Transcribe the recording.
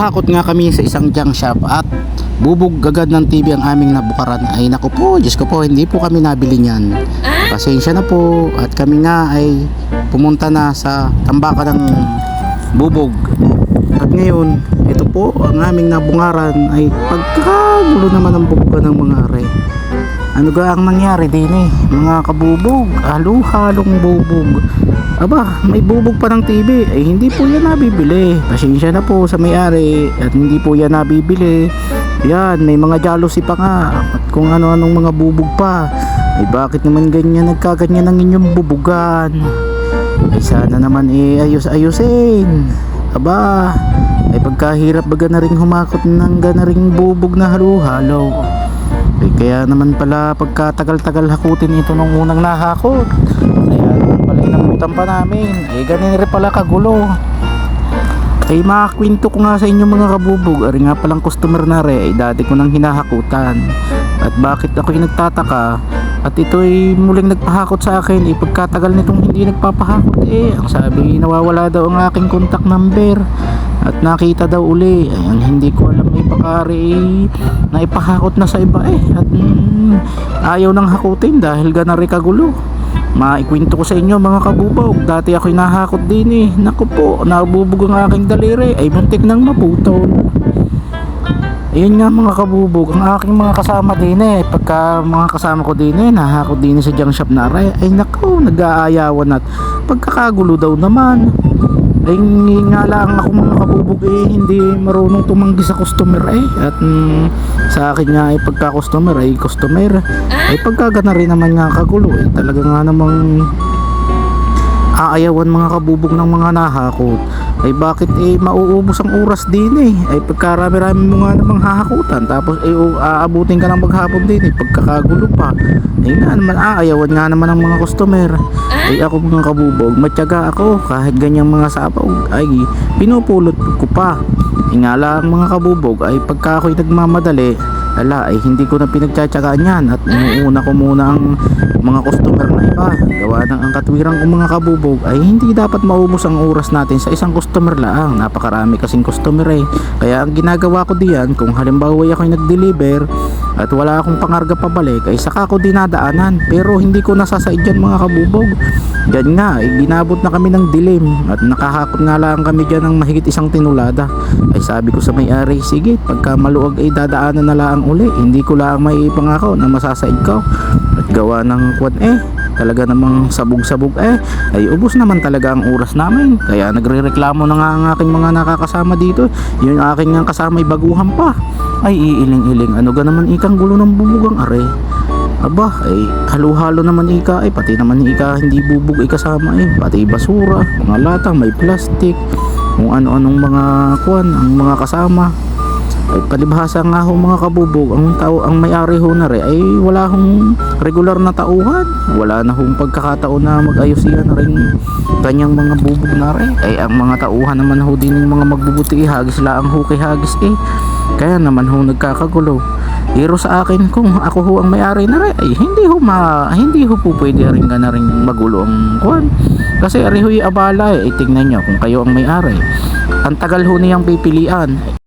nagpahakot nga kami sa isang junk shop at bubog agad ng TV ang aming nabukaran. Ay naku po Diyos ko po hindi po kami nabili niyan. Pasensya na po. At kami nga ay pumunta na sa tambakan ng bubog. At ngayon ito po ang aming nabungaran. Ay pagkakagulo naman ang bubugan ng mga are ano ga ang nangyari din eh? Mga kabubog halo-halong bubog. Aba may bubog pa ng TV ay hindi po yan nabibili. Pasensya na po sa may-ari at hindi po yan nabibili. Yan may mga jealousy pa nga. At kung ano-anong mga bubog pa. Ay bakit naman ganyan nagkaganyan ang inyong bubugan? Ay sana naman eh ayos-ayusin. Aba ay pagkahirap baga na rin humakot ng gana ring bubog na halo-halo eh, kaya naman pala pagkatagal-tagal hakutin ito nung unang nahakot. Kaya pala inabutan pa namin. Eh ganun rin pala kagulo. Ay makakwento ko nga sa inyo mga kabubog. Ari nga palang customer na re ay dati ko nang hinahakutan. At bakit ako'y nagtataka at ito ay muling nagpahakot sa akin eh pagkatagal nitong hindi nagpapahakot eh ang sabi nawawala daw ang aking contact number at nakita daw uli ayan hindi ko alam may pakari eh, na sa iba eh. At mm, ayaw nang hakutin dahil ganari kagulo. Maikwento ko sa inyo mga kabubog dati ako'y nahakot din eh. Naku po nabubog ang aking daliri. Ay muntik nang maputol Ayun nga mga kabubog, ang aking mga kasama din eh, pagka mga kasama ko din eh, nahakot din eh sa junk shop na aray, ay nako, nag-aayawan at pagkakagulo daw naman. Ay nga lang ako mga kabubog eh, hindi marunong tumanggi sa customer eh. At mm, sa akin nga ay pagka customer ay customer. Ay pagka gana rin naman nga kagulo eh, talaga nga namang aayawan mga kabubog ng mga nahakot. Ay bakit eh mauubos ang oras din eh. Ay pagkarami-rami mo nga namang hahakutan tapos eh aabutin ka ng maghapon din eh pagkakagulo pa. Ay nga naman aayawan nga naman ng mga customer. Ay ako mga kabubog matyaga ako kahit ganyang mga sapaw ay pinupulot ko pa. Ay nga lang mga kabubog ay pagka ako'y nagmamadali ala ay hindi ko na pinagtsatsagaan yan. At inuuna ko muna ang mga customer na iba. Gawa ng ang katwiran kong mga kabubog ay hindi dapat maubos ang oras natin sa isang customer lang. Napakarami kasing customer eh. Kaya ang ginagawa ko diyan kung halimbawa ako'y nag-deliver at wala akong pangarga pabalik ay saka ko dinadaanan. Pero hindi ko nasasaid dyan mga kabubog. Dyan nga ay ginabot na kami ng dilim. At nakahakot nga lang kami dyan ng mahigit isang tinulada. Ay sabi ko sa may-ari sige pagka maluwag ay dadaanan na lang uli. Hindi ko lang may pangako na masasaid ko at gawa ng kwan eh talaga namang sabog-sabog eh. Ay ubos naman talaga ang oras namin. Kaya nagrereklamo na nga ang aking mga nakakasama dito. Yung aking nga kasama ay baguhan pa ay iiling-iling ano ga naman ikang gulo ng bumugang are Aba, ay halo-halo naman ika, ay pati naman ika hindi bubog ay kasama eh, pati basura, mga latang, may plastic, kung ano-anong mga kuan, ang mga kasama. Ay palibhasa nga ho mga kabubog, ang tao, ang may-ari ho na rin, ay wala hong regular na tauhan, wala na hong pagkakataon na mag-ayos yan na rin kanyang mga bubog na rin. Ay ang mga tauhan naman ho din ng mga magbubuti, hagis lang ho kay hagis eh. Kaya naman ho nagkakagulo. Pero sa akin kung ako ho ang may-ari na rin, ay hindi ho ma, hindi ho po pwede rin ka na rin magulo ang kuwan. Kasi ari ho'y abala eh, tingnan nyo kung kayo ang may-ari. Ang tagal ho niyang pipilian.